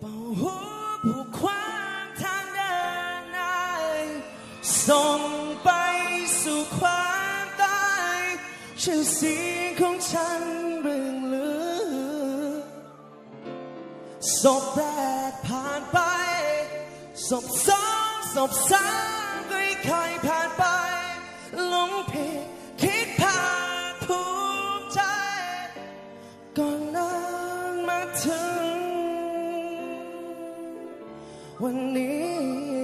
เป่าหัวผูกขวางทางเดินนายส่งไปสู่ความตายชื่อเสียงของฉันเรื่องลือศพแรกผ่านไปศพสองศพสามก็ค่อยๆผ่าน วั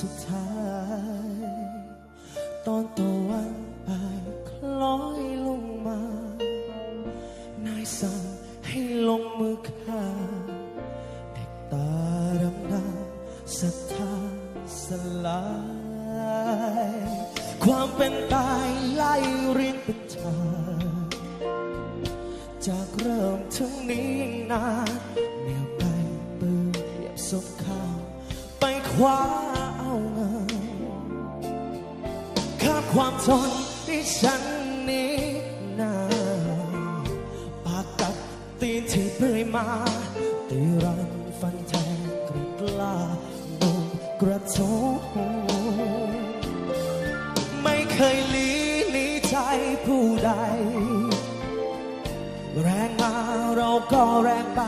สุดท้าย ตอนตะวันอายคล้อยลงมา นายสั่งให้ลงมือฆ่าเด็กตาดำน้ำศรัทธาสลาย ความเป็นตายไล่เรียงเป็นทางจากเริ่มถึงนี้นานเนียวไปเปื่อยศพข้าวไปคว้า ความทนที่ฉันนี้นานปากกัดตีนที่เปื่อยมาตีรันฟันแทงกริดลาบนกระทงไม่เคยหลีหนีใจผู้ใด แรงมาเราก็แรงไป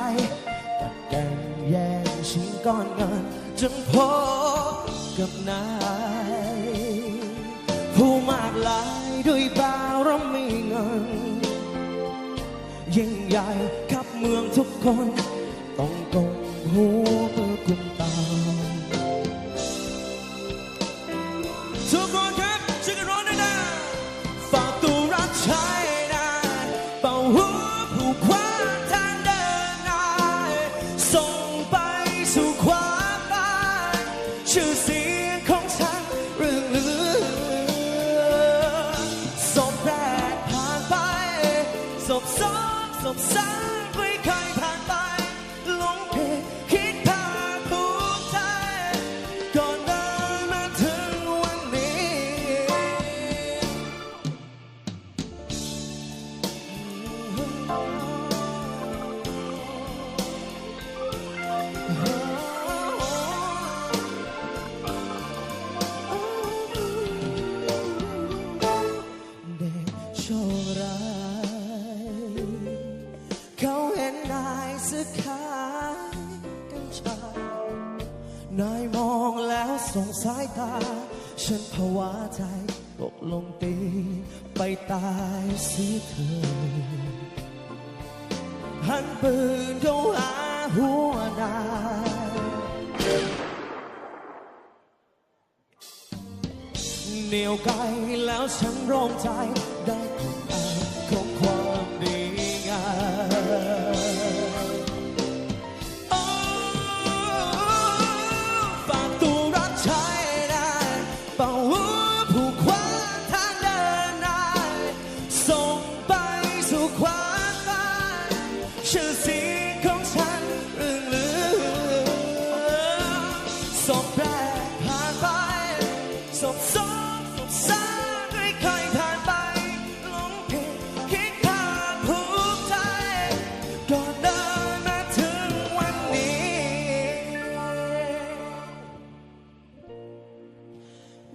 กัดแกงแย่งชิงก้อนเงินจนพบกับนาย ผู้มากลายด้วยบารมีเงิน ยิ่งใหญ่ขับเมืองทุกคน ต้องกงหัวเพื่อกุมตาทุกคนครับช่วยกันร้องด้วยนะฝากตัวรับใช้นะเป่าหัวผูกขวาทางเดินนายส่งไปสู่ความตายชื่อเสียง นายมองแล้วสงสายตา ฉันภาวะใจตกลงตีไปตายเสียเธอ หันปืนเข้าหาหัวนายเหนียวไกลแล้วฉันร้องใจ ก่อนเดินมาถึงวันนี้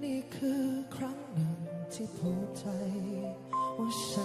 นี่คือครั้งหนึ่งที่ผมใจว่าฉัน